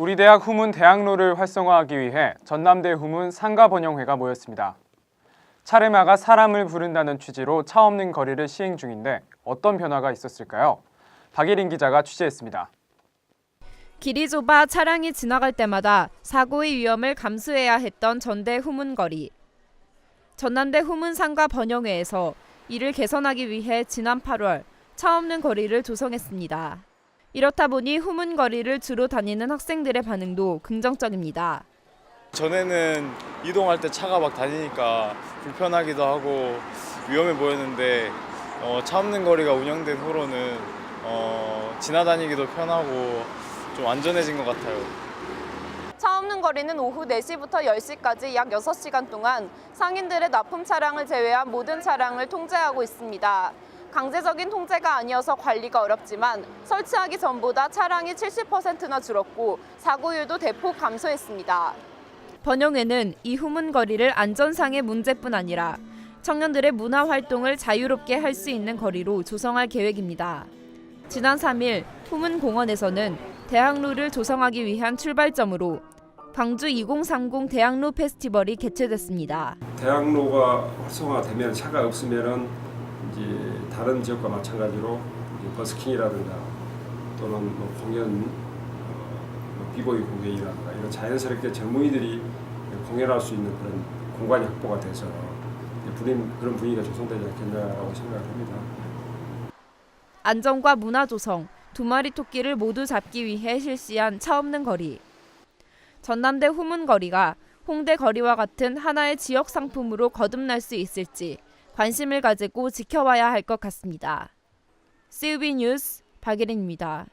우리 대학 후문 대학로를 활성화하기 위해 전남대 후문 상가 번영회가 모였습니다. 차례마가 사람을 부른다는 취지로 차 없는 거리를 시행 중인데 어떤 변화가 있었을까요? 박예린 기자가 취재했습니다. 길이 좁아 차량이 지나갈 때마다 사고의 위험을 감수해야 했던 전대 후문거리. 전남대 후문상가 번영회에서 이를 개선하기 위해 지난 8월 차 없는 거리를 조성했습니다. 이렇다 보니 후문거리를 주로 다니는 학생들의 반응도 긍정적입니다. 전에는 이동할 때 차가 막 다니니까 불편하기도 하고 위험해 보였는데 어, 차 없는 거리가 운영된 후로는 어, 지나다니기도 편하고 좀 안전해진 것 같아요. 차 없는 거리는 오후 4시부터 10시까지 약 6시간 동안 상인들의 납품 차량을 제외한 모든 차량을 통제하고 있습니다. 강제적인 통제가 아니어서 관리가 어렵지만 설치하기 전보다 차량이 70%나 줄었고 사고율도 대폭 감소했습니다. 번영회는 이 후문 거리를 안전상의 문제뿐 아니라 청년들의 문화 활동을 자유롭게 할 수 있는 거리로 조성할 계획입니다. 지난 3일 후문 공원에서는 대학로를 조성하기 위한 출발점으로 광주 2030 대학로 페스티벌이 개최됐습니다. 대학로가 활성화되면 차가 없으면은 이제 다른 지역과 마찬가지로 버스킹이라든가 또는 뭐 공연, 어, 뭐 비보이 공연이라든가 이런 자연스럽게 젊은이들이 공연할 수 있는 그런 공간이 확보가 돼서 이제 분위- 그런 분위기가 조성되지 않겠냐라고 생각을 합니다. 안전과 문화 조성, 두 마리 토끼를 모두 잡기 위해 실시한 차 없는 거리. 전남대 후문거리가 홍대 거리와 같은 하나의 지역 상품으로 거듭날 수 있을지 관심을 가지고 지켜봐야 할 것 같습니다. CUB 뉴스 박예린입니다.